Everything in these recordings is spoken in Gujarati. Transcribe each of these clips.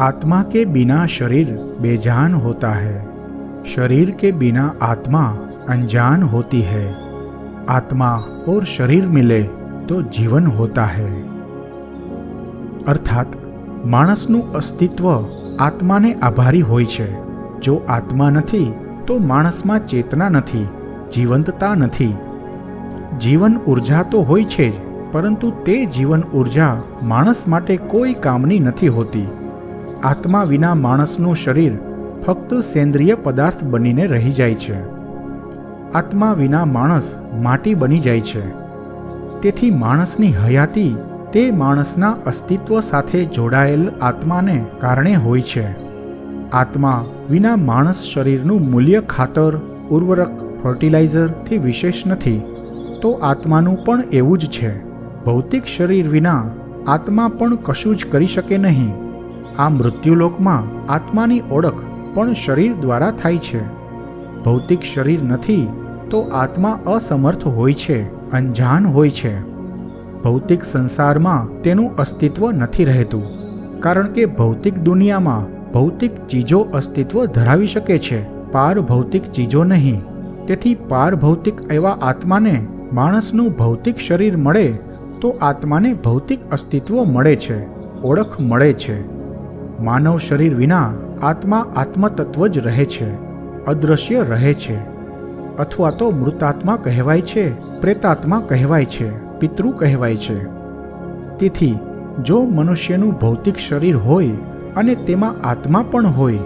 आत्मा के बिना शरीर बेजान होता है शरीर के बिना आत्मा अनजान होती है आत्मा और शरीर मिले तो जीवन होता है અર્થાત માણસનું અસ્તિત્વ આત્માને આભારી હોય છે જો આત્મા નથી તો માણસમાં ચેતના નથી જીવંતતા નથી જીવન ઉર્જા તો હોય છે જ પરંતુ તે જીવન ઉર્જા માણસ માટે કોઈ કામની નથી હોતી આત્મા વિના માણસનું શરીર ફક્ત સેન્દ્રિય પદાર્થ બનીને રહી જાય છે. આત્મા વિના માણસ માટી બની જાય છે. તેથી માણસની હયાતી તે માણસના અસ્તિત્વ સાથે જોડાયેલ આત્માને કારણે હોય છે. આત્મા વિના માણસ શરીરનું મૂલ્ય ખાતર, ઉર્વરક ફર્ટિલાઇઝરથી વિશેષ નથી, તો આત્માનું પણ એવું જ છે. ભૌતિક શરીર વિના આત્મા પણ કશું જ કરી શકે નહીં. આ મૃત્યુલોકમાં આત્માની ઓળખ પણ શરીર દ્વારા થાય છે. ભૌતિક શરીર નથી તો આત્મા અસમર્થ હોય છે અંજાન હોય છે. ભૌતિક સંસારમાં તેનું અસ્તિત્વ નથી રહેતું, કારણ કે ભૌતિક દુનિયામાં ભૌતિક ચીજો અસ્તિત્વ ધરાવી શકે છે. પાર ભૌતિક ચીજો નહીં, તેથી પાર ભૌતિક એવા આત્માને માણસનું ભૌતિક શરીર મળે તો આત્માને ભૌતિક અસ્તિત્વ મળે છે, ઓળખ મળે છે. માનવ શરીર વિના આત્મા આત્મતત્વ જ રહે છે અદૃશ્ય રહે છે, અથવા તો મૃતાત્મા કહેવાય છે, પ્રેતાત્મા કહેવાય છે, પિતૃ કહેવાય છે. તેથી, જો મનુષ્યનું ભૌતિક શરીર હોય અને તેમાં આત્મા પણ હોય,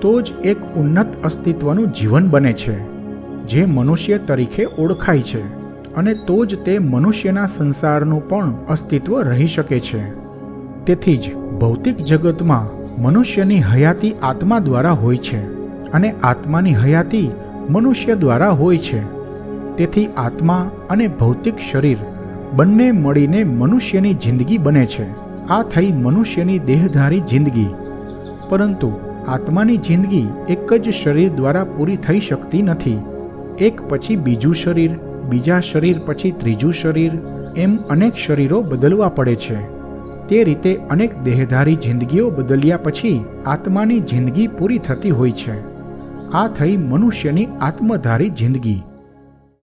તો જ એક ઉન્નત અસ્તિત્વનું જીવન બને છે, જે મનુષ્ય તરીકે ઓળખાય છે, અને તો જ તે મનુષ્યના સંસારનું પણ અસ્તિત્વ રહી શકે છે. તેથી જ ભૌતિક જગતમાં મનુષ્યની હયાતી આત્મા દ્વારા હોય છે અને આત્માની હયાતી મનુષ્ય દ્વારા હોય છે. તેથી આત્મા અને ભૌતિક શરીર બંને મળીને મનુષ્યની જિંદગી બને છે. આ થઈ મનુષ્યની દેહધારી જિંદગી. પરંતુ આત્માની જિંદગી એક જ શરીર દ્વારા પૂરી થઈ શકતી નથી. એક પછી બીજું શરીર, બીજા શરીર પછી ત્રીજું શરીર, એમ અનેક શરીરો બદલવા પડે છે. તે રીતે અનેક દેહધારી જિંદગીઓ બદલ્યા પછી આત્માની જિંદગી પૂરી થતી હોય છે. આ થઈ મનુષ્યની આત્મધારી જિંદગી.